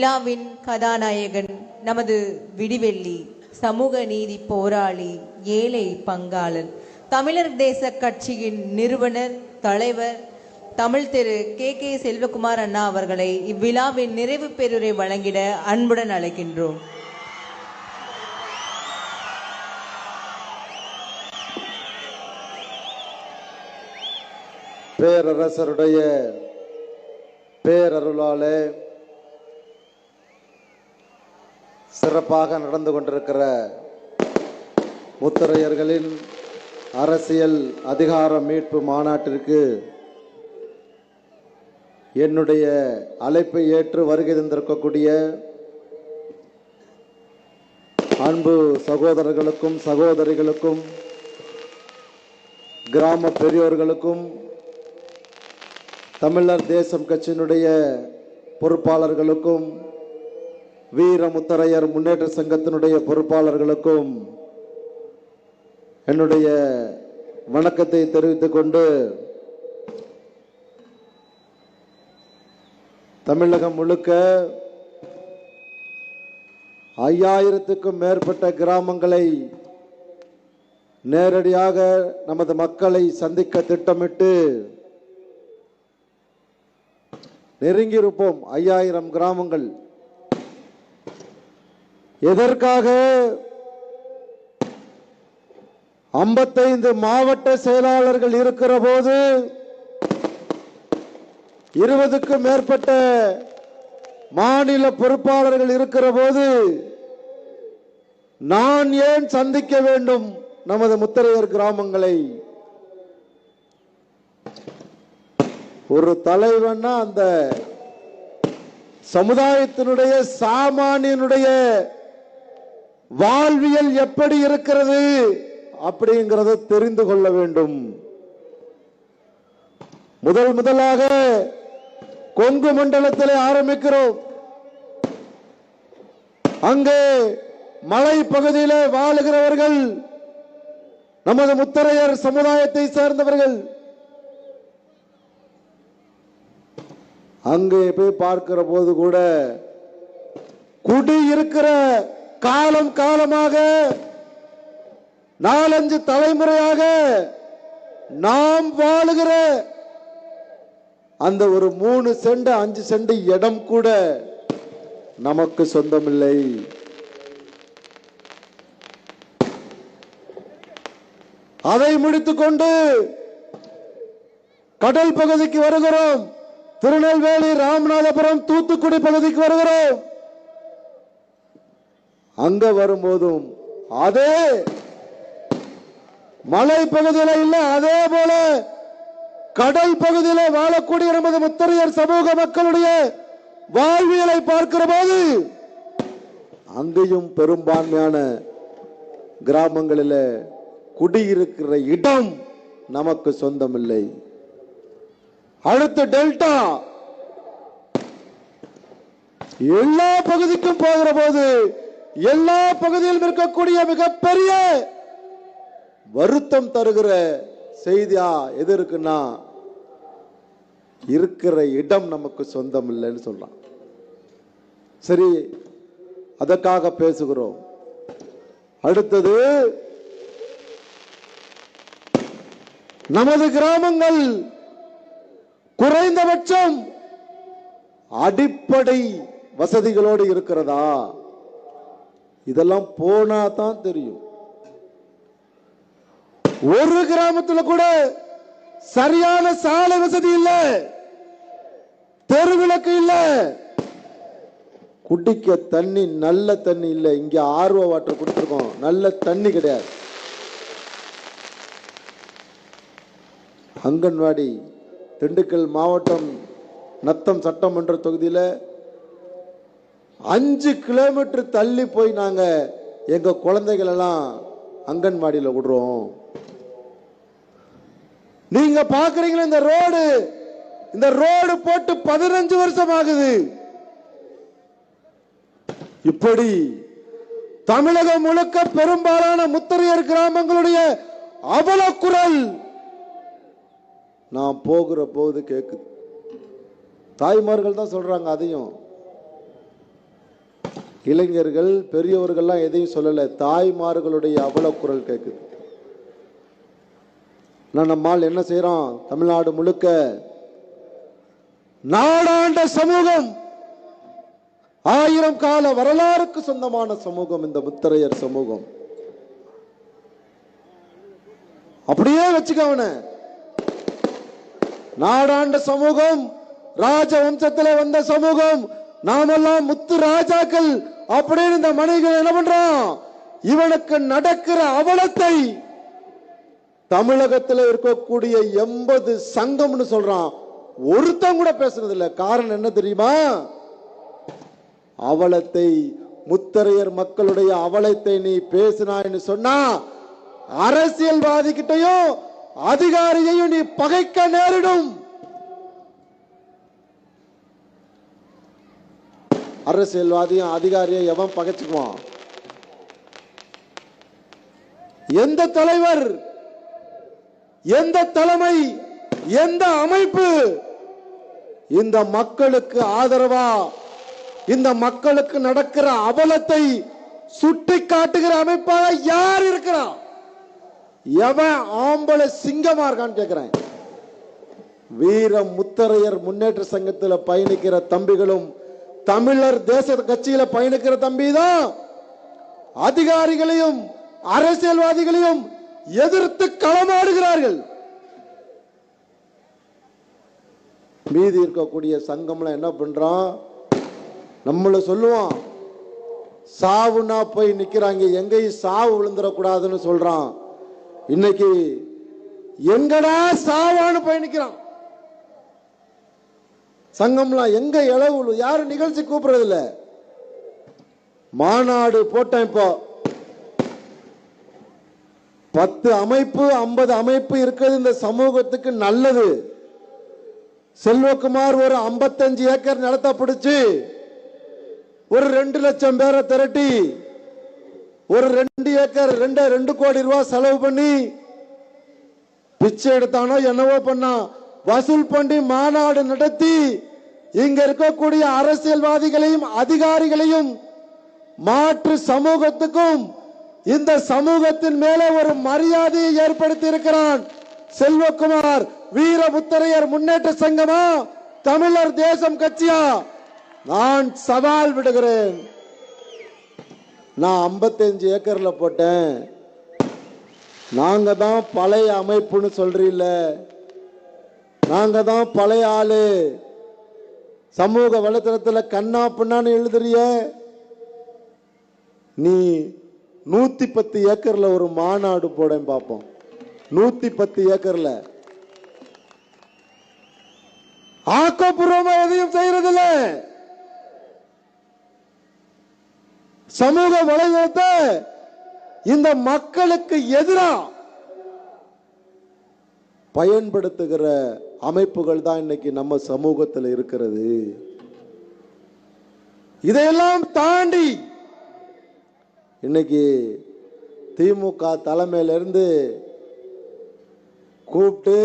விழாவின் கதாநாயகன் நமது விடிவெள்ளி சமூக நீதி போராளி ஏழை பங்காளன் தமிழர் தேச கட்சியின் நிறுவனர் தலைவர் தமிழ் திரு கே. கே. செல்வகுமார் அண்ணா அவர்களை இவ்விழாவின் நிறைவு பெருரை வழங்கிட அன்புடன் அழைக்கின்றோம். பேரரசருடைய பேரருளாலே சிறப்பாக நடந்து கொண்டிருக்கிற முத்தரையர்களின் அரசியல் அதிகார மீட்பு மாநாட்டிற்கு என்னுடைய அழைப்பை ஏற்று வருகை தந்திருக்கக்கூடிய அன்பு சகோதரர்களுக்கும் சகோதரிகளுக்கும் கிராம பெரியோர்களுக்கும் தமிழர் தேசம் கட்சியினுடைய பொறுப்பாளர்களுக்கும் வீரமுத்தரையர் முன்னேற்ற சங்கத்தினுடைய பொறுப்பாளர்களுக்கும் என்னுடைய வணக்கத்தை தெரிவித்துக் கொண்டு தமிழகம் முழுக்க ஐயாயிரத்துக்கும் மேற்பட்ட கிராமங்களை நேரடியாக நமது மக்களை சந்திக்க திட்டமிட்டு நெருங்கியிருப்போம். ஐயாயிரம் கிராமங்கள். எதற்காக? ஐம்பத்தைந்து மாவட்ட செயலாளர்கள் இருக்கிற போது இருபதுக்கும் மேற்பட்ட மாநில பொறுப்பாளர்கள் இருக்கிற போது நான் ஏன் சந்திக்க வேண்டும் நமது முத்தரையர் கிராமங்களை? ஒரு தலைவன்னா அந்த சமுதாயத்தினுடைய சாமானியனுடைய வாழ்வியல் எப்படி இருக்கிறது அப்படிங்கிறத தெரிந்து கொள்ள வேண்டும். முதல் முதலாக கொங்கு மண்டலத்தில் ஆரம்பிக்கிறோம். அங்கே மலை பகுதியில் வாழுகிறவர்கள் நமது முத்தரையர் சமுதாயத்தை சேர்ந்தவர்கள். அங்கே போய் பார்க்கிற போது கூட குடி இருக்கிற காலம் காலமாக நாலஞ்சு தலைமுறையாக நாம் வாழுகிற அந்த ஒரு மூணு செண்டு அஞ்சு செண்டு இடம் கூட நமக்கு சொந்தமில்லை. அதை முடித்துக்கொண்டு கடல் பகுதிக்கு வருகிறோம். திருநெல்வேலி ராமநாதபுரம் தூத்துக்குடி பகுதிக்கு வருகிறோம். அங்க வரும்போதும் அதே மலை பகுதியில இல்ல அதே போல கடல் பகுதியில வாழக்கூடிய நமது முத்தரையர் சமூக மக்களுடைய வாழ்வியலை பார்க்கிற போது அங்கேயும் பெரும்பான்மையான கிராமங்களில் குடியிருக்கிற இடம் நமக்கு சொந்தமில்லை. அடுத்து டெல்டா. எல்லா பகுதிக்கும் போகிற போது எல்லா பகுதியிலும் இருக்கக்கூடிய மிகப்பெரிய வருத்தம் தருகிற செய்தியா எது இருக்குன்னா இருக்கிற இடம் நமக்கு சொந்தம் இல்லைன்னு சொல்றான். சரி அதற்காக பேசுகிறோம். அடுத்தது நமது கிராமங்கள் குறைந்தபட்சம் அடிப்படை வசதிகளோடு இருக்கிறதா? இதெல்லாம் போனா தான் தெரியும். ஒரு கிராமத்துல கூட சரியான சாலை வசதி இல்ல. தெருவிளக்கு இல்ல. குடிக்க தண்ணி நல்ல தண்ணி இல்ல. இங்க ஆர்வ வாட்டர் கொடுத்துருக்கோம் நல்ல தண்ணி கிடையாது. அங்கன்வாடி திண்டுக்கல் மாவட்டம் நத்தம் சட்டமன்ற தொகுதியில அஞ்சு கிலோமீட்டர் தள்ளி போய் நாங்கள் எங்கள் குழந்தைகளெல்லாம் அங்கன்வாடியில் விடுறோம். நீங்க பாக்குறீங்களா இந்த ரோடு? இந்த ரோடு போட்டு பதினஞ்சு வருஷம் ஆகுது. இப்படி தமிழகம் முழுக்க பெரும்பாலான முத்தரையர் கிராமங்களுடைய அவல குரல் நான் போகிற போது கேக்குது. தாய்மார்கள் தான் சொல்றாங்க அதையும். இளைஞர்கள் பெரியவர்கள்லாம் எதையும் சொல்லல. தாய்மார்களுடைய அவல குரல் கேட்குது நான் நம்மால் என்ன செய்யறோம் தமிழ்நாடு முழுக்க நாடாண்ட சமூகம் ஆயிரம் கால வரலாறுக்கு சொந்தமான சமூகம் இந்த முத்தரையர் சமூகம். அப்படியே வச்சுக்கவன நாடாண்ட சமூகம் ராஜ வம்சத்துல வந்த சமூகம். நாமெல்லாம் முத்து ராஜாக்கள் அப்படின்னு இந்த மனைவி என்ன பண்றான் இவனுக்கு நடக்கிற அவலத்தை தமிழகத்தில் இருக்கக்கூடிய எண்பது சங்கம்னு சொல்றான். ஒருத்தன் கூட பேசுறது இல்லை காரணம் என்ன தெரியுமா? அவலத்தை முத்தரையர் மக்களுடைய அவலத்தை நீ பேசினான்னு சொன்னா அரசியல்வாதிகிட்டையும் அதிகாரியையும் நீ பகைக்க நேரிடும். அரசியல்வாதியும் அதிகாரியும் எவன் பகைச்சுக்குவான்? எந்த தலைவர் எந்த தலைமை எந்த அமைப்பு இந்த மக்களுக்கு ஆதரவா? இந்த மக்களுக்கு நடக்கிற அவலத்தை சுட்டி காட்டுகிற அமைப்பாக யார் இருக்கிறான் எவன் ஆம்பளை சிங்கமா இருக்கான்னு கேட்கிறேன் வீர முத்தரையர் முன்னேற்ற சங்கத்துல பயணிக்கிற தம்பிகளும் தமிழர் தேச கட்சியில பயணிக்கிற தம்பி தான் அதிகாரிகளையும் அரசியல்வாதிகளையும் எதிர்த்து களமாடுகிறார்கள். மீதி இருக்கக்கூடிய சங்கம்ல என்ன பண்றான்? நம்மள சொல்லுவான் சாவுனா போய் நிக்கிறாங்க எங்கேயும் சாவு விழுந்துடக்கூடாதுன்னு சொல்றான். இன்னைக்கு எங்கடா சாவான்னு போய் நிக்கிறான்? சங்கம்லாம் எங்க இளவு யாரும் நிகழ்ச்சி கூப்பிடுறது இல்ல மாநாடு போட்டேன் இப்போ. பத்து அமைப்பு ஐம்பது அமைப்பு இருக்கிறது இந்த சமூகத்துக்கு நல்லது. செல்வகுமார் ஒரு 55 ஏக்கர் நிலத்தை பிடிச்சு ஒரு ரெண்டு லட்சம் பேரை திரட்டி ஒரு ரெண்டு ஏக்கர் ரெண்டு ரெண்டு கோடி ரூபாய் செலவு பண்ணி பிச்சை எடுத்தானோ என்னவோ பண்ணா. வசூல் பண்ணி மாநாடு நடத்தி இங்க இருக்கக்கூடிய அரசியல்வாதிகளையும் அதிகாரிகளையும் மாற்று சமூகத்துக்கும் இந்த சமூகத்தின் மேலே ஒரு மரியாதையை ஏற்படுத்தி இருக்கிறான் செல்வகுமார் வீரமுத்தரையர் முன்னேற்ற சங்கமா தமிழர் தேசம் கட்சியா? நான் சவால் விடுகிறேன். நான் 55 ஏக்கர்ல போட்டேன். நாங்க தான் பழைய அமைப்புன்னு சொல்றீல்ல. நாங்க தான் பழைய ஆளு. சமூக வலைத்தளத்துல கண்ணா பின்னான்னு எழுதுறிய? நீ நூத்தி பத்து ஏக்கர்ல ஒரு மாநாடு போடேன் பார்ப்போம் நூத்தி பத்து ஏக்கர்ல. ஆக்கப்பூர்வமா எதையும் செய்யறதில்ல. சமூக வலைதளத்தை இந்த மக்களுக்கு எதிரா பயன்படுத்துகிற அமைப்புகள் தான் இன்னைக்கு நம்ம சமூகத்தில் இருக்கிறது. இதையெல்லாம் தாண்டி இன்னைக்கு திமுக தலைமையிலிருந்து கூப்பிட்டு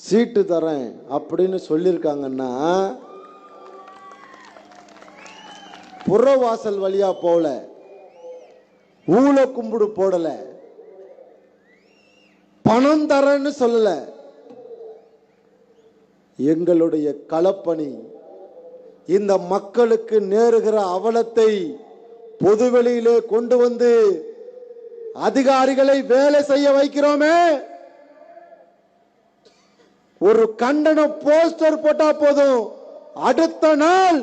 சீட்டு தரேன் அப்படின்னு சொல்லியிருக்காங்கன்னா புறவாசல் வழியா போல ஊழ கும்பிடு போடலை. பணம் தரேன்னு சொல்லல. எங்களுடைய களப்பணி இந்த மக்களுக்கு நேருகிற அவலத்தை பொதுவெளியிலே கொண்டு வந்து அதிகாரிகளை வேலை செய்ய வைக்கிறோமே. ஒரு கண்டன போஸ்டர் போட்டா போதும். அடுத்த நாள்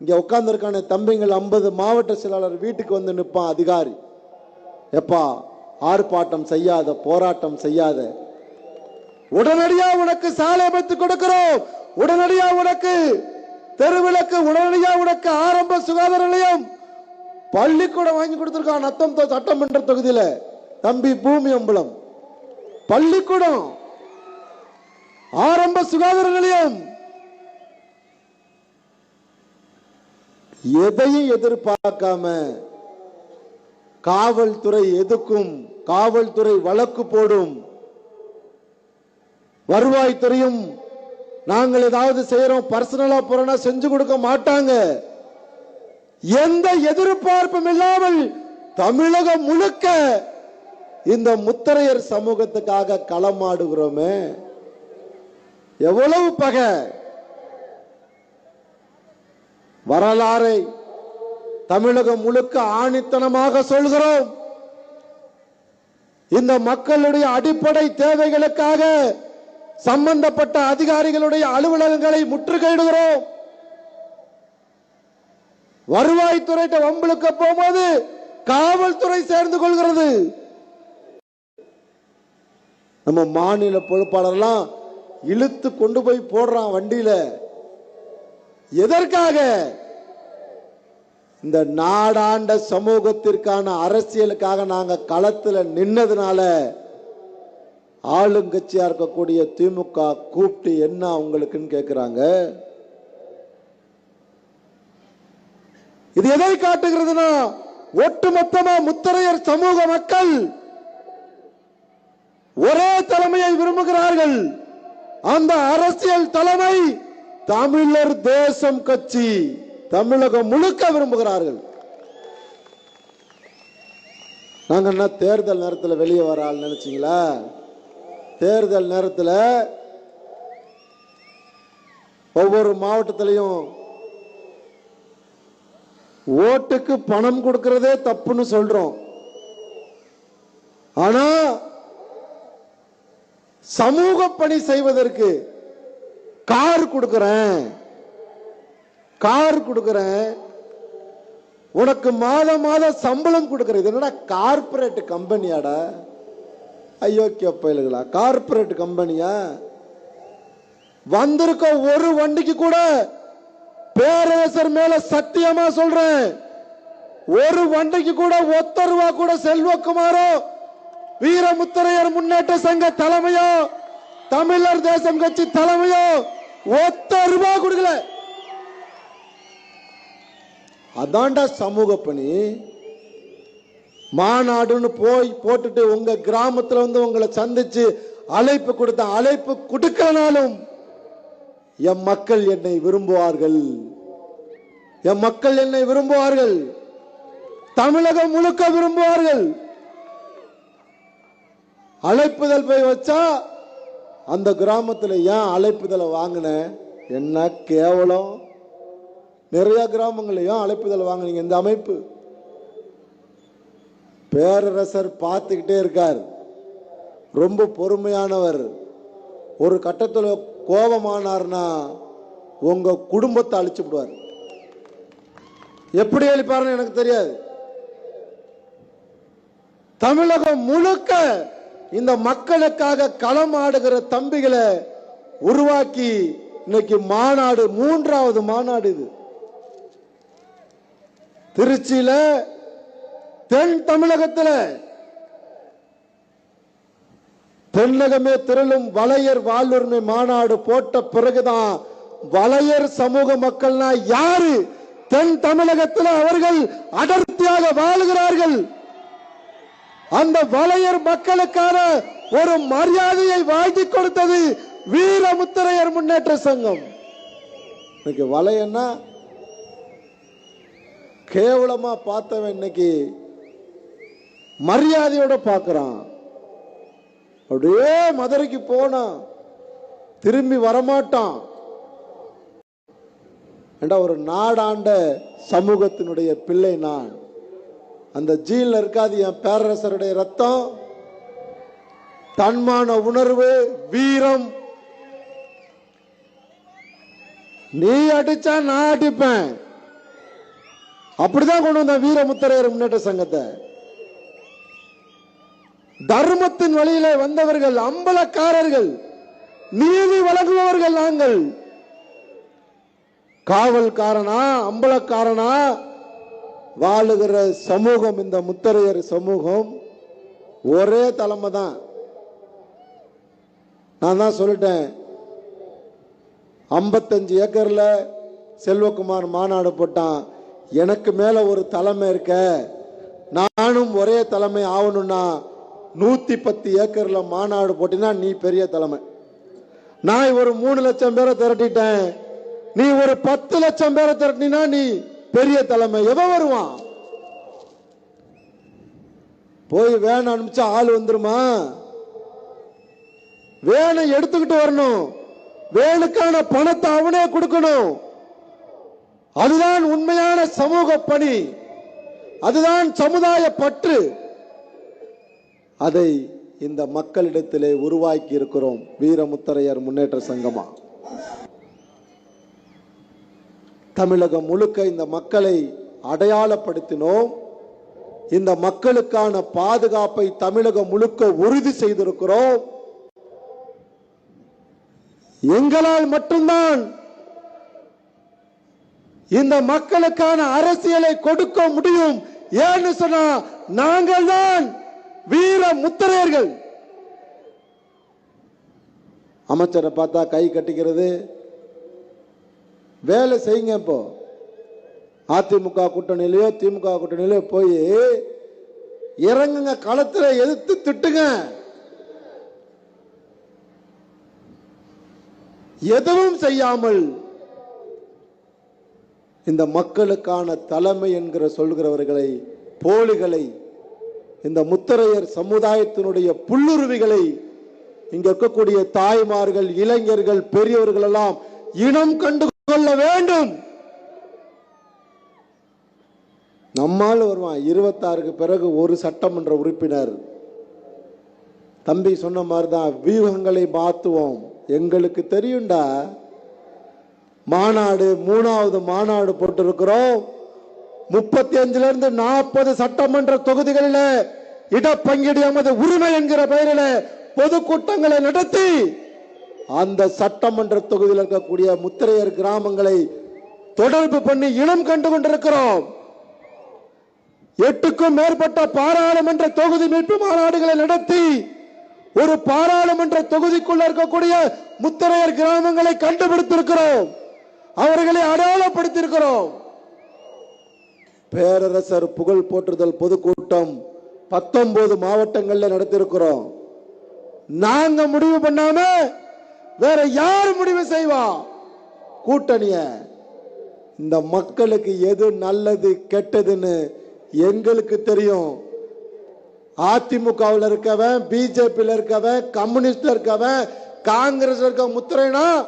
இங்க உட்கார்ந்துருக்கான தம்பிங்கள் ஐம்பது மாவட்ட செயலாளர் வீட்டுக்கு வந்து நிற்பான் அதிகாரி. எப்பா ஆர்ப்பாட்டம் செய்யாத போராட்டம் செய்யாத. உடனடியா உனக்கு சாலை அமைத்து கொடுக்கிறோம். உடனடியா உனக்கு தெருவிளக்கு உடனடியா உனக்கு ஆரம்ப சுகாதார நிலையம். பள்ளிக்கூடம் வாங்கி கொடுத்துருக்கான் நத்தம் சட்டமன்ற தொகுதியில. தம்பி பூமி அம்பலம். பள்ளிக்கூடம். ஆரம்ப சுகாதார நிலையம். எதையும் எதிர்பார்க்காம காவல்துறை எதுக்கும் காவல்துறை வழக்கு போடும். வருவாய்த்துறையும் நாங்கள் ஏதாவது செய்யறோம் பர்சனலா போறோம்னா செஞ்சு கொடுக்க மாட்டாங்க. எந்த எதிர்பார்ப்பும் இல்லாமல் தமிழகம் முழுக்க இந்த முத்தரையர் சமூகத்துக்காக களமாடுகிறோமே. எவ்வளவு பகை. வரலாறை தமிழகம் முழுக்க ஆணித்தனமாக சொல்கிறோம். இந்த மக்களுடைய அடிப்படை தேவைகளுக்காக சம்பந்தப்பட்ட அதிகாரிகளுடைய அலுவலகங்களை முற்றுகையிடுகிறோம். வருவாய்த்துறையிட்ட வம்பளுக்க போகும்போது காவல்துறை சேர்ந்து கொள்கிறது. நம்ம மாநில பொறுப்பாளர்லாம் இழுத்து கொண்டு போய் போடுறான் வண்டியில. எதற்காக? இந்த நாடாண்ட சமூகத்திற்கான அரசியலுக்காக நாங்க களத்துல நின்னதுனால ஆளுங்கட்சியா இருக்கக்கூடிய திமுக கூப்பிட்டு என்ன உங்களுக்குன்னு கேட்குறாங்க இது எதை காட்டுகிறதுனா ஒட்டுமொத்தமா முத்தரையர் சமூக மக்கள் ஒரே தலைமையை விரும்புகிறார்கள். அந்த அரசியல் தலைமை தமிழர் தேசம் கட்சி. தமிழகம் முழுக்க விரும்புகிறார்கள். நாங்க என்ன தேர்தல் நேரத்தில் வெளியே வர ஆள் தேர்தல் நேரத்தில் ஒவ்வொரு மாவட்டத்திலையும் ஓட்டுக்கு பணம் கொடுக்கறதே தப்புன்னு சொல்றோம். ஆனா சமூக பணி செய்வதற்கு கார் கொடுக்குறேன். கார் கொடுக்குறேன். உனக்கு மாதம் மாதம் சம்பளம் கொடுக்குறது என்னடா கார்பரேட் கம்பெனியாடா அயோக்கிய பயில்களா கார்பரேட் கம்பெனியா வந்திருக்க ஒரு வண்டிக்கு கூட பேரரசர் மேல சத்தியமா சொல்றேன். ஒரு வண்டிக்கு கூட ஒத்த ரூபா கூட செல்வகுமாரோ வீரமுத்தரையர் முன்னேற்ற சங்க தலைமையோ தமிழர் தேசம் கட்சி தலைமையோ ஒத்த ரூபா கொடுக்கல. அதான்டா சமூக பணி. மாநாடுன்னு போய் போட்டுட்டு உங்க கிராமத்துல வந்து உங்களை சந்திச்சு அழைப்பு கொடுத்த அழைப்பு கொடுக்கலனாலும் என் மக்கள் என்னை விரும்புவார்கள். என் மக்கள் என்னை விரும்புவார்கள். தமிழகம் முழுக்க விரும்புவார்கள். அழைப்புதல் போய் வச்சா அந்த கிராமத்தில் ஏன் அழைப்புதலை வாங்கின? என்ன கேவலம். நிறைய கிராமங்களையும் அழைப்புதல் வாங்கினீங்க. இந்த அமைப்பு பேரரசர் பார்த்துக்கிட்டே இருக்கார். ரொம்ப பொறுமையானவர். ஒரு கட்டத்தில் கோபமானார்னா உங்கள் குடும்பத்தை அழிச்சு விடுவார். எப்படி அழிப்பாருன்னு எனக்கு தெரியாது. தமிழகம் முழுக்க இந்த மக்களுக்காக களம் ஆடுகிற தம்பிகளை உருவாக்கி இன்னைக்கு மாநாடு மூன்றாவது மாநாடு இது. திருச்சியில தென் தமிழகத்தில் தென்னகமே திரளும் வளையர் வாழ்வுரிமை மாநாடு போட்ட பிறகுதான் வளையர் சமூக மக்கள்னா யாரு? தென் தமிழகத்தில் அவர்கள் அடர்த்தியாக வாழுகிறார்கள். அந்த வளையர் மக்களுக்கான ஒரு மரியாதையை வாழ்த்தி கொடுத்தது வீரமுத்திரையர் முன்னேற்ற சங்கம். இன்னைக்கு வளையன்னா கேவலமாக பார்த்தவன் இன்னைக்கு மரியாதையோட பார்க்குறான். அப்படியே மதுரைக்கு போனான் திரும்பி வரமாட்டான். ஏண்டா ஒரு நாடாண்ட சமூகத்தினுடைய பிள்ளை நான். அந்த ஜீனில் இருக்காது என் பேரரசருடைய ரத்தம். தன்மான உணர்வு வீரம். நீ அடிச்சா நான் அடிப்பேன். அப்படிதான் கொண்டு வந்த வீரமுத்தரையர் முன்னேற்ற சங்கத்தை. தர்மத்தின் வழியில வந்தவர்கள் அம்பலக்காரர்கள் நீதி வழங்குபவர்கள் நாங்கள். காவல்காரனா அம்பலக்காரனா வாழுகிற சமூகம் இந்த முத்தரையர் சமூகம் ஒரே தலைமை தான் நான் தான் சொல்லிட்டேன் ஐம்பத்தஞ்சு ஏக்கர்ல செல்வகுமார் மாநாடு போட்டான். எனக்கு மேல ஒரு தலைமை இருக்க. நானும் ஒரே தலைமை ஆகணும்னா நூத்தி பத்து ஏக்கர்ல மாநாடு போட்டினா நீ பெரிய தலைமை. நான் ஒரு மூணு லட்சம் பேரை திரட்டிட்டேன். நீ ஒரு பத்து லட்சம் பேரை திரட்டினா நீ பெரிய தலைமை. எவன் வருவான்? போய் வேன் அனுப்பிச்சா ஆள் வந்துருமா? வேனை எடுத்துக்கிட்டு வரணும். வேனுக்கான பணத்தை அவனே கொடுக்கணும். அதுதான் உண்மையான சமூக பணி அதுதான் சமுதாய பற்று அதை இந்த மக்களிடத்திலே உருவாக்கி இருக்கிறோம் வீரமுத்தரையர் முன்னேற்ற சங்கமா. தமிழகம் முழுக்க இந்த மக்களை அடையாளப்படுத்தினோம். இந்த மக்களுக்கான பாதுகாப்பை தமிழகம் முழுக்க உறுதி செய்திருக்கிறோம். எங்களால் மட்டும்தான் இந்த மக்களுக்கான அரசியலை கொடுக்க முடியும் ஏன்னு சொன்னா நாங்கள் தான் வீர முத்திரையர்கள். அமைச்சரை பார்த்தா கை கட்டிக்கிறது. வேலை செய்யுங்க இப்போ. அதிமுக கூட்டணியிலையோ திமுக கூட்டணியிலையோ போய் இறங்குங்க களத்தில் எதிர்த்து திட்டுங்க. எதுவும் செய்யாமல் இந்த மக்களுக்கான தலைமை என்கிற சொல்கிறவர்களை போலிகளை இந்த முத்தரையர் சமுதாயத்தினுடைய புல்லுருவிகளை இங்க இருக்கக்கூடிய தாய்மார்கள் இளைஞர்கள் பெரியவர்கள் எல்லாம் இனம் கண்டு கொள்ள வேண்டும். நம்மால் வருவான். இருபத்தாறுக்கு பிறகு ஒரு சட்டமன்ற உறுப்பினர். தம்பி சொன்ன மாதிரி தான் வியூகங்களை பார்த்துவோம் எங்களுக்கு தெரியும்டா. மாநாடு மூணாவது மாநாடு போட்டிருக்கிறோம். முப்பத்தி அஞ்சுல இருந்து நாற்பது சட்டமன்ற தொகுதிகளில் இடப்பங்கீடு எமது உரிமை என்கிற பெயரில் பொதுக்கூட்டங்களை நடத்தி அந்த சட்டமன்ற தொகுதியில் இருக்கக்கூடிய முத்திரையர் கிராமங்களை தொடர்பு பண்ணி இனம் கண்டு கொண்டிருக்கிறோம். எட்டுக்கும் மேற்பட்ட பாராளுமன்ற தொகுதி மீட்பு மாநாடுகளை நடத்தி ஒரு பாராளுமன்ற தொகுதிக்குள்ள இருக்கக்கூடிய முத்திரையர் கிராமங்களை கண்டுபிடித்திருக்கிறோம். அவர்களை அடையாளப்படுத்தியிருக்கிறோம். பேரரசர் புகழ் போற்றுதல் பொதுக்கூட்டம் பத்தொன்பது மாவட்டங்கள்ல நடத்திருக்கிறோம் நாங்க முடிவு பண்ணாம வேற யார் முடிவு செய்வா? கூட்டணிய. இந்த மக்களுக்கு எது நல்லது கெட்டதுன்னு எங்களுக்கு தெரியும். அதிமுகவில் இருக்கவன் பிஜேபியில் இருக்கவன் கம்யூனிஸ்ட்ல இருக்கவன் காங்கிரஸ் இருக்க முத்திரைனா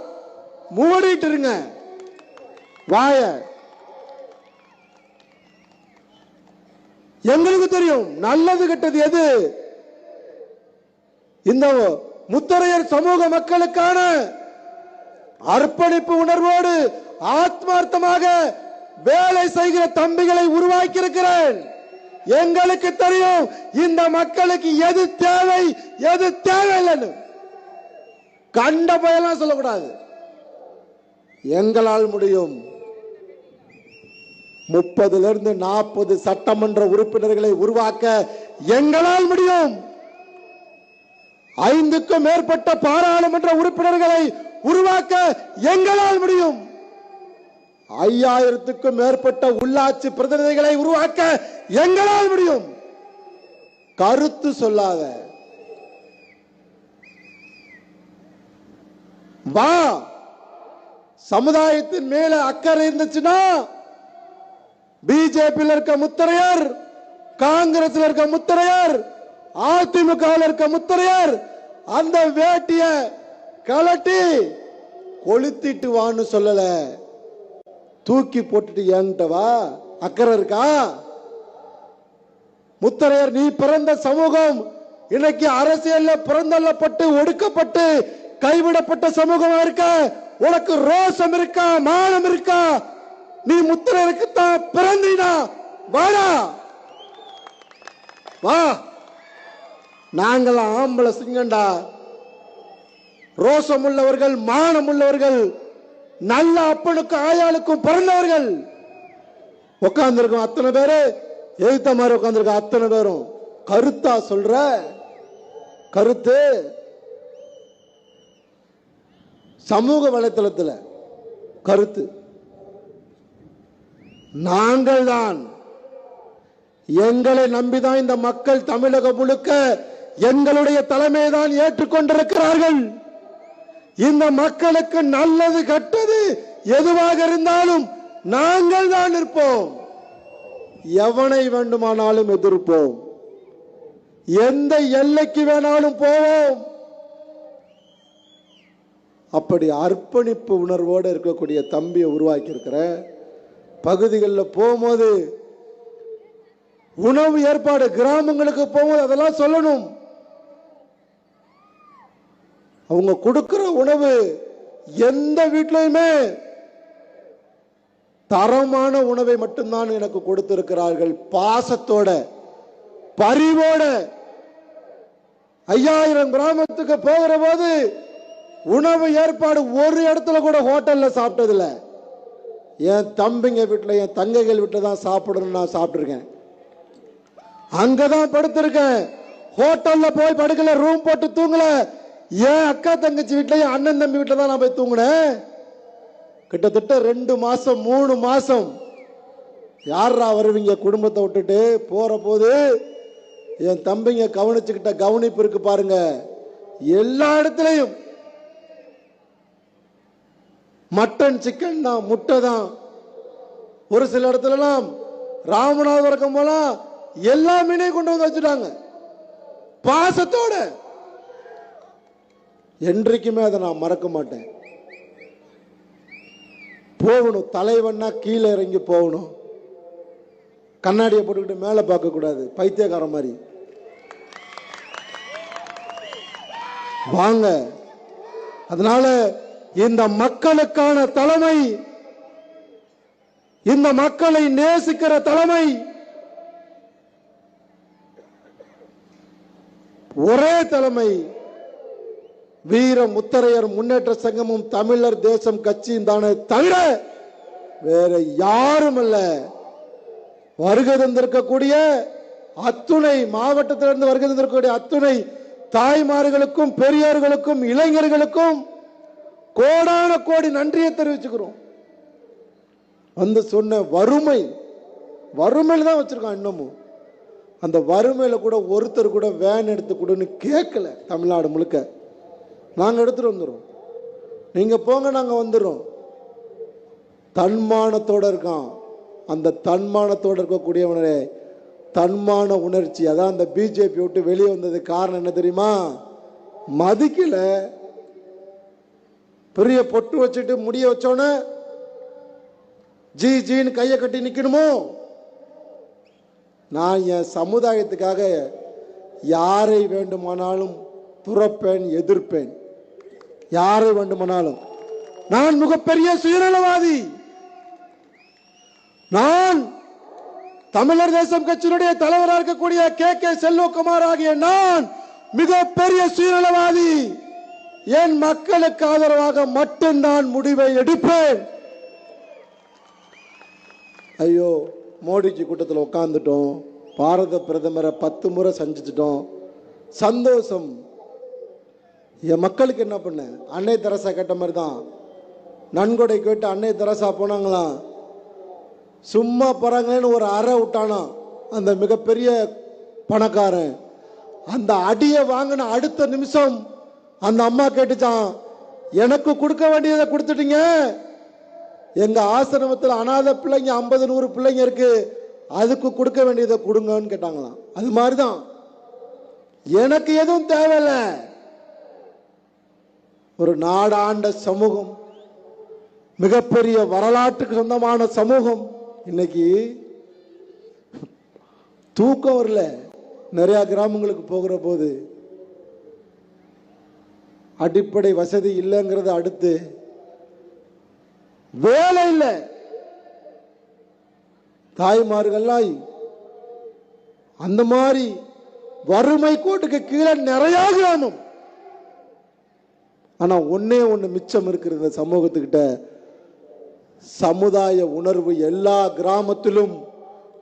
மூடிட்டு இருங்க. வாய. எங்களுக்கு தெரியும் நல்லது கெட்டது எது? இந்த முத்தரையர் சமூக மக்களுக்கான அர்ப்பணிப்பு உணர்வோடு ஆத்மார்த்தமாக வேலை செய்கிற தம்பிகளை உருவாக்கி இருக்கிறேன் எங்களுக்கு தெரியும் இந்த மக்களுக்கு எது தேவை எது தேவையில்லைன்னு. கண்ட பயலாம் சொல்லக்கூடாது. எங்களால் முடியும். முப்பதுல இருந்து நாற்பது சட்டமன்ற உறுப்பினர்களை உருவாக்க எங்களால் முடியும். ஐந்துக்கும் மேற்பட்ட பாராளுமன்ற உறுப்பினர்களை உருவாக்க எங்களால் முடியும். ஐயாயிரத்துக்கும் மேற்பட்ட உள்ளாட்சி பிரதிநிதிகளை உருவாக்க எங்களால் முடியும். கருத்து சொல்லாத. வா. சமுதாயத்தின் மேல அக்கறை இருந்துச்சுன்னா பிஜேபியில் இருக்க முத்தரையார் காங்கிரஸ்ல இருக்க முத்தரையார் அதிமுக இருக்க முத்தரையர் அந்த வேட்டிய கலட்டி கொளுத்திட்டு வான்னு சொல்லல. தூக்கி போட்டுட்டு ஏன்ட்டவா அக்கறை இருக்கா? முத்தரையர் நீ பிறந்த சமூகம் இன்னைக்கு அரசியல்ல பிறந்தள்ளப்பட்டு ஒடுக்கப்பட்டு கைவிடப்பட்ட சமூகமா இருக்க? உனக்கு ரோசம் இருக்கா? மானம் இருக்கா? நீ முத்திரருக்கு தான் பிறந்தினா வாடா. வா. நாங்கள் ஆம்பளை சிங்கண்டா. ரோசம் உள்ளவர்கள் மானம் உள்ளவர்கள் நல்ல அப்பனுக்கும் ஆயாளுக்கும் பிறந்தவர்கள். உட்கார்ந்துருக்கோம் அத்தனை பேரு. எழுத்த மாதிரி உட்காந்துருக்க அத்தனை பேரும். கருத்தா சொல்ற? கருத்து? சமூக வலைத்தளத்துல கருத்து. நாங்கள் தான் எங்களை நம்பிதான் இந்த மக்கள் தமிழகம் முழுக்க எங்களுடைய தலைமைதான் ஏற்றுக்கொண்டிருக்கிறார்கள். இந்த மக்களுக்கு நல்லது கெட்டது எதுவாக இருந்தாலும் நாங்கள் தான் இருப்போம் எவனை வேண்டுமானாலும் எதிர்ப்போம். எந்த எல்லைக்கு வேணாலும் போவோம். அப்படி அர்ப்பணிப்பு உணர்வோடு இருக்கக்கூடிய தம்பியை உருவாக்கி இருக்கிற பகுதிகளில் போகும்போது உணவு ஏற்பாடு கிராமங்களுக்கு போகும்போது அதெல்லாம் சொல்லணும். அவங்க கொடுக்கிற உணவு எந்த வீட்டிலையுமே தரமான உணவை மட்டும்தான் எனக்கு கொடுத்திருக்கிறார்கள். பாசத்தோட பரிவோட. ஐயாயிரம் கிராமத்துக்கு போகிற போது உணவு ஏற்பாடு ஒரு இடத்துல கூட ஹோட்டல்ல சாப்பிட்டதில்லை. என் தம்பிங்க வீட்டில் என் தங்கைகள் வீட்டில் தான் சாப்பிடணும்னு நான் சாப்பிட்ருக்கேன் அங்கே தான் படுத்திருக்கேன். ஹோட்டலில் போய் படுக்கல ரூம் போட்டு தூங்கல. என் அக்கா தங்கச்சி வீட்டில் என் அண்ணன் தம்பி வீட்டில் தான் நான் போய் தூங்கினேன். கிட்டத்தட்ட ரெண்டு மாதம் மூணு மாதம் யாரா வருவீங்க? குடும்பத்தை விட்டுட்டு போகிற போது என் தம்பிங்க கவனிச்சுக்கிட்ட கவனிப்பு இருக்கு பாருங்க. எல்லா இடத்துலையும் மட்டன் சிக்கன் தான் முட்டை தான். ஒரு சில இடத்துலலாம் ராமநாதபுரம் போலாம் எல்லா மீனையும் கொண்டு வந்து வச்சுட்டாங்க. பாசத்தோட. என்றைக்குமே அதை நான் மறக்க மாட்டேன். போகணும் தலைவன்னா கீழே இறங்கி போகணும். கண்ணாடியை போட்டுக்கிட்டு மேலே பார்க்கக்கூடாது பைத்தியக்காரன் மாதிரி. வாங்க. அதனால இந்த மக்களுக்கான தலைமை இந்த மக்களை நேசிக்கிற தலைமை ஒரே தலைமை வீர முத்தரையர் முன்னேற்ற சங்கமும் தமிழர் தேசம் கட்சியும் தானே தவிர வேற யாரும் அல்ல வருகை தந்திருக்கக்கூடிய அத்துணை மாவட்டத்திலிருந்து வருகை தந்திருக்கக்கூடிய அத்துணை தாய்மார்களுக்கும் பெரியோர்களுக்கும் இளைஞர்களுக்கும் கோடான கோடி நன்றியை தெரிவிச்சுக்கிறோம். வந்து சொன்ன வறுமை வறுமையில் தான் வச்சுருக்கோம் இன்னமும். அந்த வறுமையில் கூட ஒருத்தர் கூட வேன் எடுத்து கொடுன்னு கேட்கல தமிழ்நாடு முழுக்க. நாங்கள் எடுத்துகிட்டு வந்துடுறோம். நீங்கள் போங்க நாங்கள் வந்துடுறோம். தன்மானத்தோட இருக்கான். அந்த தன்மானத்தோட இருக்கக்கூடியவனே தன்மான உணர்ச்சி. அதான் அந்த பிஜேபி விட்டு வெளியே வந்தது காரணம் என்ன தெரியுமா? மதிக்கலை. பெரிய பொட்டு வச்சுட்டு முடிய வச்சோன்னு ஜி ஜின்னு கையை கட்டி நிற்கணுமோ நான் என் சமுதாயத்துக்காக யாரை வேண்டுமானாலும் துறப்பேன் எதிர்ப்பேன். யாரை வேண்டுமானாலும். நான் மிகப்பெரிய சுயநலவாதி. நான் தமிழர் தேசம் கட்சியினுடைய தலைவராக இருக்கக்கூடிய கே கே செல்வகுமார் ஆகிய நான் மிகப்பெரிய சுயநலவாதி. என் மக்களுக்கு ஆதரவாக மட்டும் நான் முடிவை எடுப்பேன். ஐயோ மோடிஜி கூட்டத்தில் உட்காந்துட்டோம் பாரத பிரதமரை பத்து முறை சந்திச்சிட்டோம். சந்தோஷம். என் மக்களுக்கு என்ன பண்ண? அன்னை தெரசா கேட்ட மாதிரி தான் நன்கொடை கேட்டு அன்னை தெரசா போனாங்களாம் சும்மா போகிறாங்களேன்னு ஒரு அறை விட்டானா? அந்த மிகப்பெரிய பணக்காரன். அந்த அடியை வாங்கின அடுத்த நிமிஷம் அந்த அம்மா கேட்டுச்சான் எனக்கு கொடுக்க வேண்டியதை கொடுத்துட்டீங்க. எங்க ஆசிரமத்தில் அனாதை பிள்ளைங்க ஐம்பது நூறு பிள்ளைங்க இருக்கு. அதுக்கு கொடுக்க வேண்டியதை கொடுங்கன்னு கேட்டாங்களாம். அது மாதிரிதான். எனக்கு எதுவும் தேவையில்லை. ஒரு நாடாண்ட சமூகம் மிகப்பெரிய வரலாற்றுக்கு சொந்தமான சமூகம். இன்னைக்கு தூக்கம் வரல. நிறையா கிராமங்களுக்கு போகிற போது அடிப்படை வசதி இல்லைங்கிறத அடுத்து வேலை இல்லை. தாய்மார்கள்லாம் அந்த மாதிரி வறுமை கோட்டுக்கு கீழே நிறைய கிராமம். ஆனா ஒன்னே ஒண்ணு மிச்சம் இருக்கிறது இந்த சமூகத்துக்கிட்ட. சமுதாய உணர்வு எல்லா கிராமத்திலும்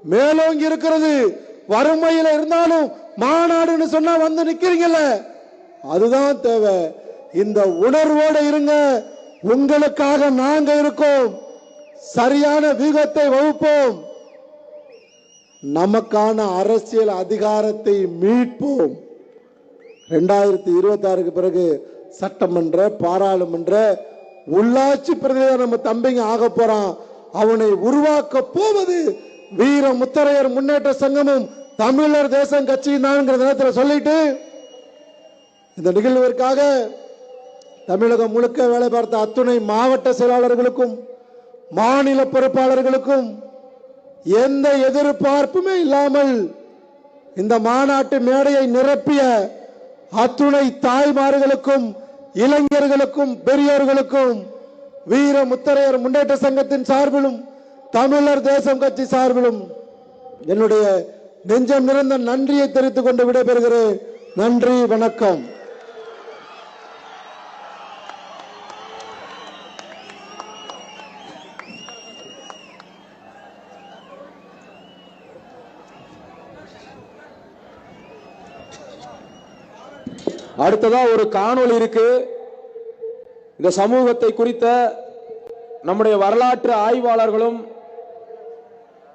மேலோங்கி இருக்கிறது. வறுமையில இருந்தாலும் மாநாடுன்னு சொன்னா வந்து நிக்கிறீங்கல்ல? அதுதான் தேவை. இந்த உணர்வோடு இருங்க. உங்களுக்காக நாங்க இருக்கோம். சரியான வியூகத்தை வகுப்போம். நமக்கான அரசியல் அதிகாரத்தை மீட்போம். ரெண்டாயிரத்தி இருபத்தி ஆறுக்கு பிறகு சட்டமன்ற பாராளுமன்ற உள்ளாட்சி பிரதிநிதியா நம்ம தம்பிங்க ஆக போறான். அவனை உருவாக்க போவது வீர முத்தரையர் முன்னேற்ற சங்கமும் தமிழர் தேசம் கட்சியும் தான் நேரத்தில் சொல்லிட்டு இந்த நிகழ்விற்காக தமிழகம் முழுக்க வேலை பார்த்த அத்துணை மாவட்ட செயலாளர்களுக்கும் மாநில பொறுப்பாளர்களுக்கும் எந்த எதிர்பார்ப்புமே இல்லாமல் இந்த மாநாட்டு மேடையை நிரப்பிய அத்துணை தாய்மார்களுக்கும் இளைஞர்களுக்கும் பெரியோர்களுக்கும் வீர முத்தரையர் முன்னேற்ற சங்கத்தின் சார்பிலும் தமிழர் தேசம் கட்சி சார்பிலும் என்னுடைய நெஞ்சம் நிறைந்த நன்றியை தெரிவித்துக் கொண்டு விடைபெறுகிறேன். நன்றி வணக்கம். அடுத்ததா ஒரு காணொளி இருக்கு. இந்த சமூகத்தை குறித்த நம்முடைய வரலாற்று ஆய்வாளர்களும்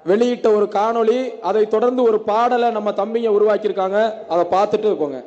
வெளியிட்ட ஒரு காணொளி. அதை தொடர்ந்து ஒரு பாடலை நம்ம தம்பிங்க உருவாக்கியிருக்காங்க. அதை பார்த்துட்டு போங்க.